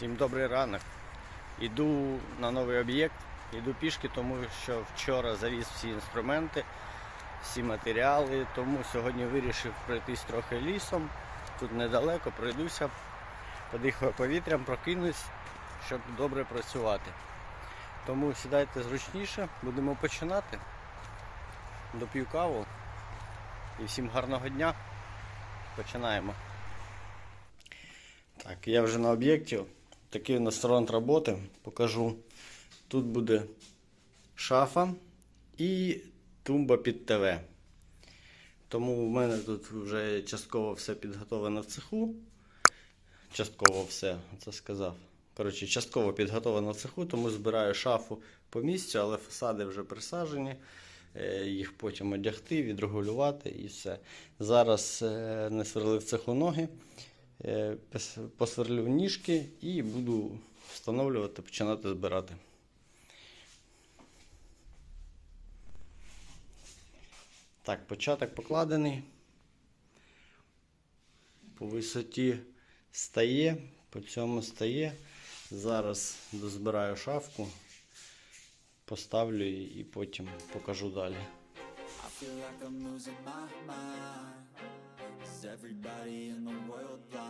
Всім добрий ранок. Іду на новий об'єкт, іду пішки, тому що вчора завіз всі інструменти, всі матеріали, тому сьогодні вирішив пройтись трохи лісом. Тут недалеко, пройдуся, подихаю повітрям, прокинусь, щоб добре працювати. Тому сідайте зручніше, будемо починати. Доп'ю каву. І всім гарного дня. Починаємо. Так, я вже на об'єкті. Такий у нас фронт роботи. Покажу. Тут буде шафа і тумба під ТВ. Тому в мене тут вже частково все підготовлено в цеху. Частково все, це сказав. Коротше, частково підготовлено в цеху, тому збираю шафу по місцю, але фасади вже присаджені. Е, Їх потім одягти, відрегулювати і все. Зараз е, не сверлив цеху ноги. Е, пос- посверлю ніжки і буду встановлювати, починати збирати. Так, початок покладений. По висоті стає, по цьому стає. Зараз дозбираю шафку, поставлю її і потім покажу далі. Like everybody in the world blind?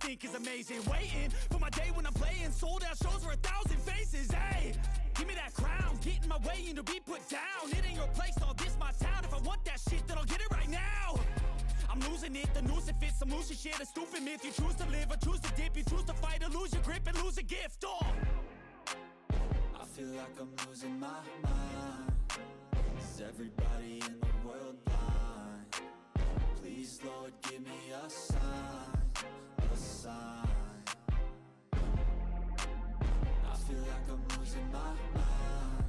think is amazing. Waiting for my day when I'm playing. Sold out shows for a thousand faces. Hey, give me that crown. Get in my way and to be put down. It ain't your place, no, this my town. If I want that shit, then I'll get it right now. I'm losing it, the noose it fits, some losing shit, a stupid myth. You choose to live or choose to dip, you choose to fight or lose your grip and lose a gift. Oh. I feel like I'm losing my mind. Is everybody in the world blind? Please, Lord, give me a sign, I feel like I'm losing my mind.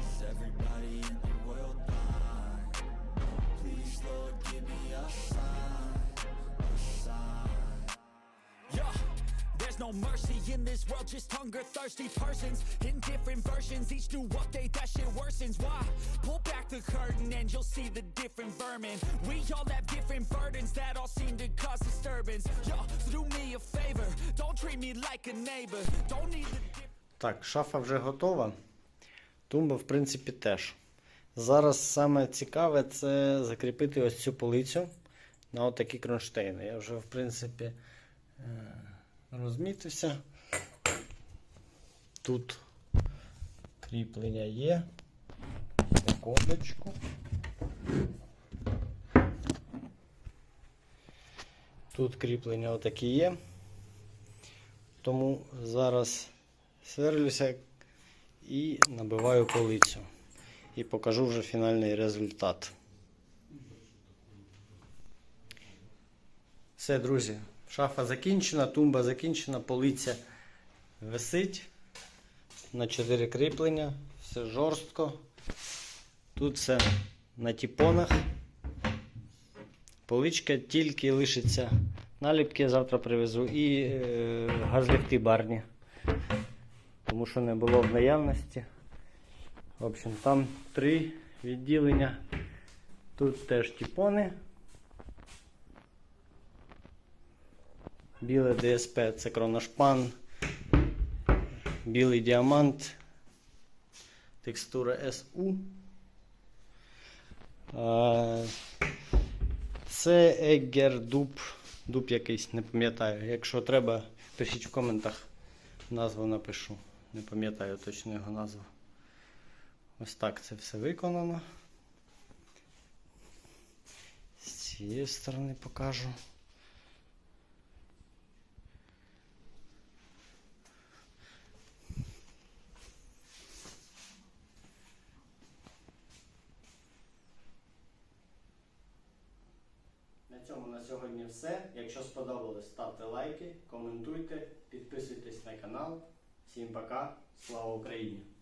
Is everybody in the world blind? Please, Lord, give me a sign, a sign. Yeah, there's no mercy in this world, just hunger thirsty persons in different versions. Each new update, that shit worsens. Why? Pull back the curtain and you'll see the different vermin. We all have different burdens that all seem to cause disturbance. Yo, so do me a favor, don't treat me like a neighbor. Don't need dip- Так, шафа вже готова. Тумба, в принципі, теж. Зараз саме цікаве це закріпити ось цю полицю на отакі кронштейни. Я вже, в принципі, е, розмітився. Тут кріплення є. Секундочку. Тут кріплення отакі є. Тому зараз сверлюся і набиваю полицю. І покажу вже фінальний результат. Все, друзі, шафа закінчена, тумба закінчена, полиця висить на 4 кріплення, все жорстко. Тут все на тіпонах. Поличка тільки лишиться наліпки, завтра привезу і е, газліфти барні. Тому що не було в наявності. В общем, там три відділення. Тут теж тіпони. Біле ДСП це кроношпан. Білий діамант. Текстура SU. А, Це Егер дуб. Дуб якийсь, не пам'ятаю. Якщо треба, пишіть в коментах. Назву напишу. Не пам'ятаю точно його назву. Ось так це все виконано. З цієї сторони покажу. Цьому на сьогодні все. Якщо сподобалось, ставте лайки, коментуйте, підписуйтесь на канал. Всім пока, слава Україні!